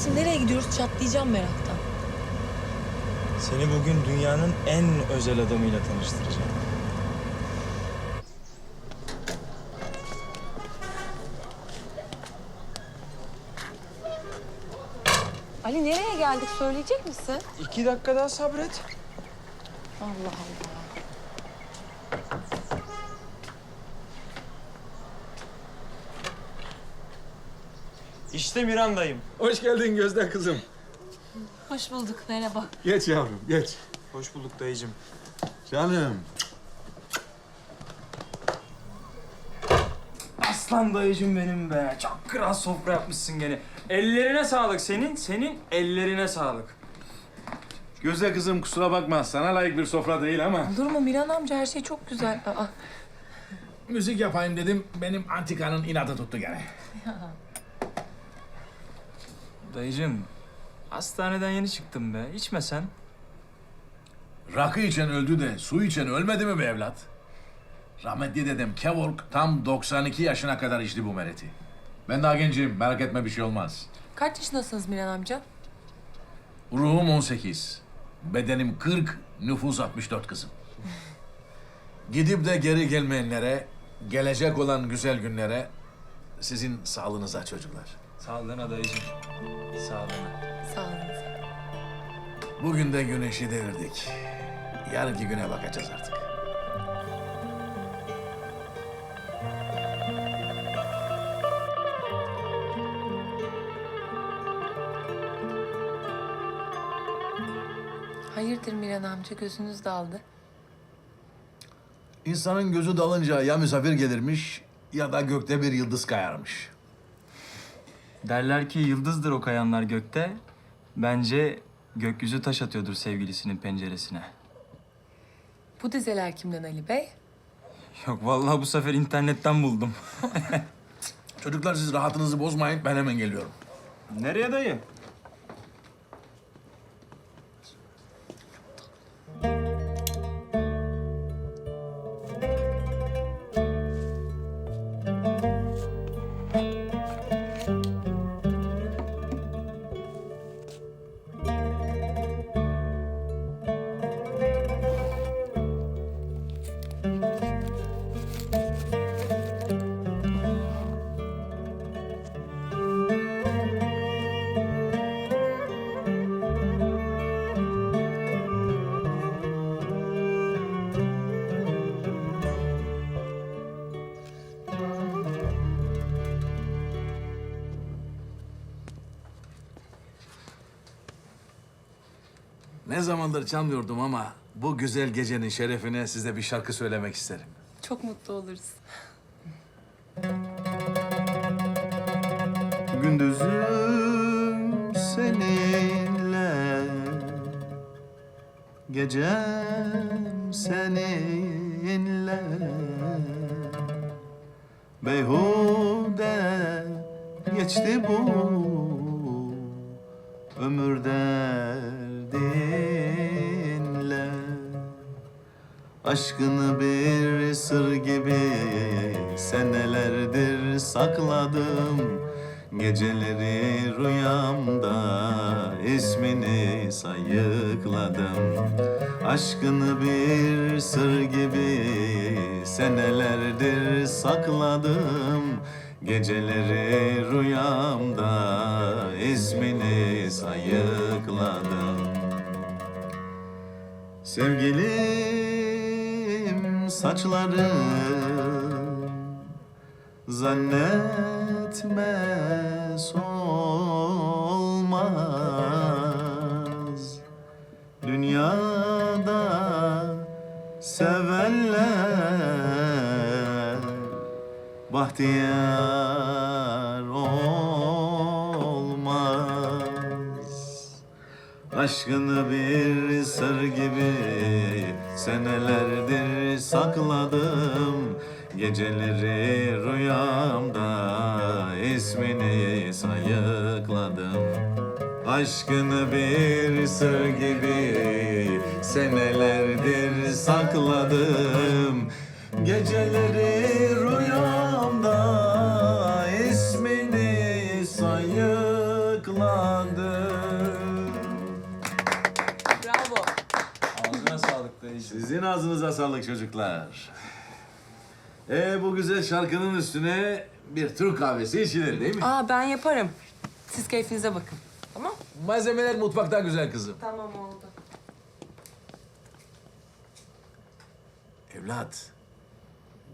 Hayatım nereye gidiyoruz çatlayacağım meraktan. Seni bugün dünyanın en özel adamıyla tanıştıracağım. Ali nereye geldik söyleyecek misin? İki dakika daha sabret. Allah Allah. İşte Miranda'yım. Hoş geldin Gözde kızım. Hoş bulduk merhaba. Geç yavrum, geç. Hoş bulduk dayıcım. Canım. Aslan dayıcım benim be. Çok kral sofra yapmışsın gene. Ellerine sağlık senin, senin ellerine sağlık. Gözde kızım kusura bakma, sana layık bir sofra değil ama... Olur mu Miran amca her şey çok güzel. Aa, Müzik yapayım dedim. Benim antikanın inadı tuttu gene. Dayıcım, hastaneden yeni çıktım be. İçme sen. Rakı içen öldü de su içen ölmedi mi be evlat? Rahmetli dedem Kevork tam 92 yaşına kadar içti bu mereti. Ben daha gencim, merak etme bir şey olmaz. kaç yaşındasınız Miran amca? Ruhum 18, bedenim 40, nüfus 64 kızım. Gidip de geri gelmeyenlere, gelecek olan güzel günlere, sizin sağlığınıza çocuklar. Sağlığına dayıcım. Sağlığına. Sağ olun. Bugün de güneşi devirdik. Yarınki güne bakacağız artık. Hayırdır Miran amca gözünüz daldı. İnsanın gözü dalınca ya misafir gelirmiş ya da gökte bir yıldız kayarmış. Derler ki yıldızdır o kayanlar gökte. Bence gökyüzü taş atıyordur sevgilisinin penceresine. Bu dizeler kimden Ali Bey? Yok vallahi bu sefer internetten buldum. Çocuklar siz rahatınızı bozmayın ben hemen geliyorum. Nereye dayı? Ne zamandır çalmıyordum ama bu güzel gecenin şerefine size bir şarkı söylemek isterim. Çok mutlu oluruz. Gündüzüm seninle Gecem seninle Beyhude geçti bu ömür derdinle Aşkını bir sır gibi senelerdir sakladım. Geceleri rüyamda ismini sayıkladım. Aşkını bir sır gibi senelerdir sakladım. Geceleri rüyamda ismini sayıkladım. Sevgilim saçlarım Zannetme solmaz. Dünyada sevenler Bahtiyar Aşkını bir sır gibi senelerdir sakladım. Geceleri rüyamda ismini sayıkladım. Aşkını bir sır gibi senelerdir sakladım. Geceleri rüyamda ismini sayıkladım dayıcığım. Sizin ağzınıza sağlık çocuklar. Ee, bu güzel şarkının üstüne bir Türk kahvesi içilir değil mi? Aa ben yaparım. Siz keyfinize bakın. Tamam? Malzemeler mutfakta güzel kızım. Tamam oldu. Evlat,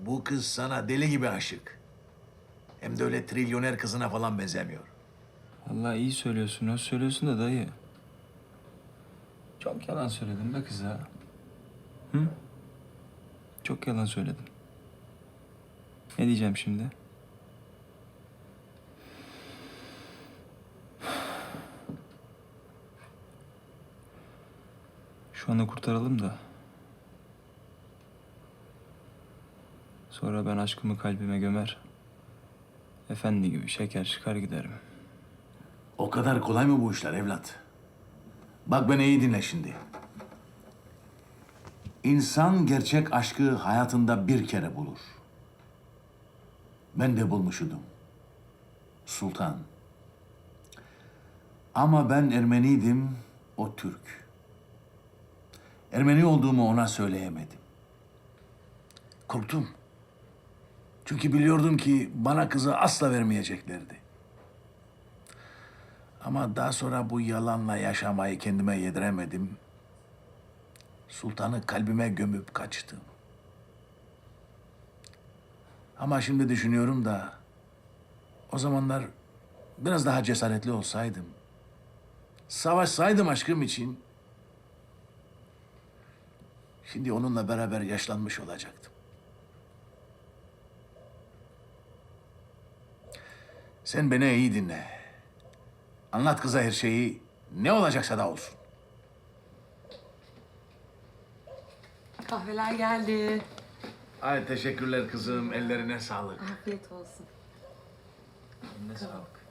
bu kız sana deli gibi aşık. Hem de öyle trilyoner kızına falan benzemiyor. Vallahi iyi söylüyorsun, öz söylüyorsun da dayı. Çok yalan söyledin be kıza. Hı? Çok yalan söyledin. Ne diyeceğim şimdi? Şu anı kurtaralım da. Sonra ben aşkımı kalbime gömer. Efendi gibi şeker çıkar giderim. O kadar kolay mı bu işler evlat? Bak beni iyi dinle şimdi. İnsan gerçek aşkı hayatında bir kere bulur. Ben de bulmuşudum. Sultan. Ama ben Ermeniydim, o Türk. Ermeni olduğumu ona söyleyemedim. Korktum. Çünkü biliyordum ki bana kızı asla vermeyeceklerdi. Ama daha sonra bu yalanla yaşamayı kendime yediremedim. Sultanı kalbime gömüp kaçtım. Ama şimdi düşünüyorum da o zamanlar biraz daha cesaretli olsaydım, savaşsaydım aşkım için şimdi onunla beraber yaşlanmış olacaktım. Sen beni iyi dinle. Anlat kıza her şeyi. Ne olacaksa da olsun. Kahveler geldi. Ay teşekkürler kızım. Ellerine sağlık. Afiyet olsun. Ne sağlık.